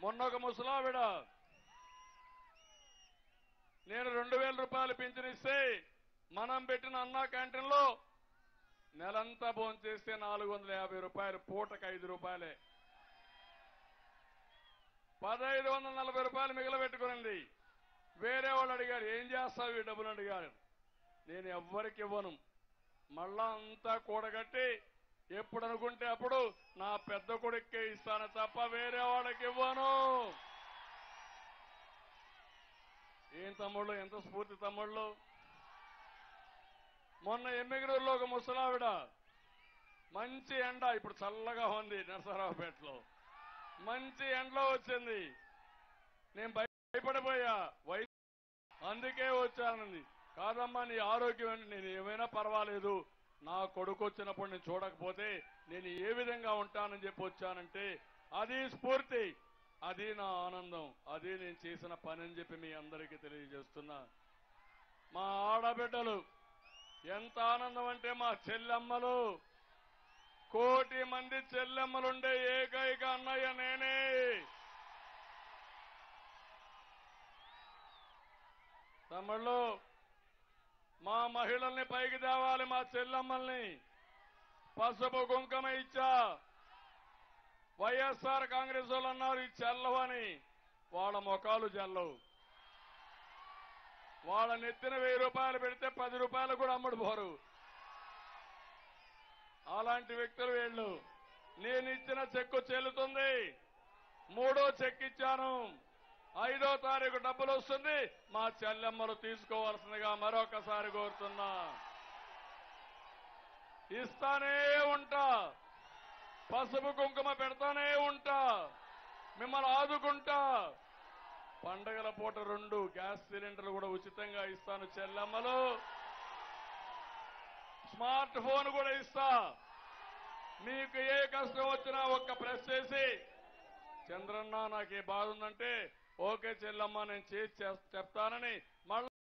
మొన్న ఒక ముసలావిడ నేను రెండు వేల రూపాయలు పింఛనిస్తే మనం పెట్టిన అన్నా క్యాంటీన్లో నెలంతా భోంచేస్తే నాలుగు వందల యాభై రూపాయలు పూటకు ఐదు రూపాయలే. పదహైదు వందల నలభై రూపాయలు మిగిలిపెట్టుకునింది. వేరే వాళ్ళు అడిగారు ఏం చేస్తావు ఈ డబ్బులు? అడిగారు. నేను ఎవ్వరికి ఇవ్వను. మళ్ళా అంతా కూడగట్టి ఎప్పుడు అనుకుంటే అప్పుడు నా పెద్ద కొడుక్కి ఇస్తాను తప్ప వేరే వాళ్ళకి ఇవ్వను. ఏం తమ్ముళ్ళు ఎంత స్ఫూర్తి తమ్ముళ్ళు. మొన్న ఎమ్మిగనూరులో ఒక ముసలావిడ మంచి ఎండ ఇప్పుడు చల్లగా ఉంది నరసరావుపేటలో. మంచి ఎండలో వచ్చింది. నేను భయపడిపోయా. వై అందుకే వచ్చానంది కాదమ్మా నీ ఆరోగ్యం నేను ఏమైనా పర్వాలేదు. నా కొడుకు వచ్చినప్పుడు నేను చూడకపోతే నేను ఏ విధంగా ఉంటానని చెప్పి వచ్చానంటే అది స్ఫూర్తి అది నా ఆనందం అది నేను చేసిన పని అని చెప్పి మీ అందరికీ తెలియజేస్తున్నా. మా ఆడబిడ్డలు ఎంత ఆనందం అంటే మా చెల్లెమ్మలు. కోటి మంది చెల్లెమ్మలుండే ఏకైక అన్నయ్య నేనే. తమ్ముళ్ళు మా మహిళల్ని పైకి తేవాలి మా చెల్లెమ్మల్ని. పసుపు కుంకుమ ఇచ్చా. వైఎస్ఆర్ కాంగ్రెస్ వాళ్ళు అన్నారు ఇది చెల్లవని వాళ్ళ ముఖాలు చెల్లవు. వాళ్ళ నెత్తిన వెయ్యి రూపాయలు పెడితే పది రూపాయలు కూడా అమ్ముడు పోరు అలాంటి వ్యక్తులు వీళ్ళు. నేను ఇచ్చిన చెక్కు చెల్లుతుంది. మూడో చెక్ ఇచ్చాను. ఐదో తారీఖు డబ్బులు వస్తుంది. మా చెల్లెమ్మలు తీసుకోవాల్సిందిగా మరొకసారి కోరుతున్నా. ఇస్తానే ఉంటా. పసుపు కుంకుమ పెడతానే ఉంటా. మిమ్మల్ని ఆదుకుంటా. పండగల పూట రెండు గ్యాస్ సిలిండర్లు కూడా ఉచితంగా ఇస్తాను చెల్లెమ్మలు. స్మార్ట్ ఫోన్ కూడా ఇస్తా. మీకు ఏ కష్టం వచ్చినా ఒక్క ప్రెస్ చేసి చంద్రన్న నాకు ఏ బాధ ఉందంటే ఓకే చెల్లమ్మ నేను చేసి చెప్తానని మళ్ళీ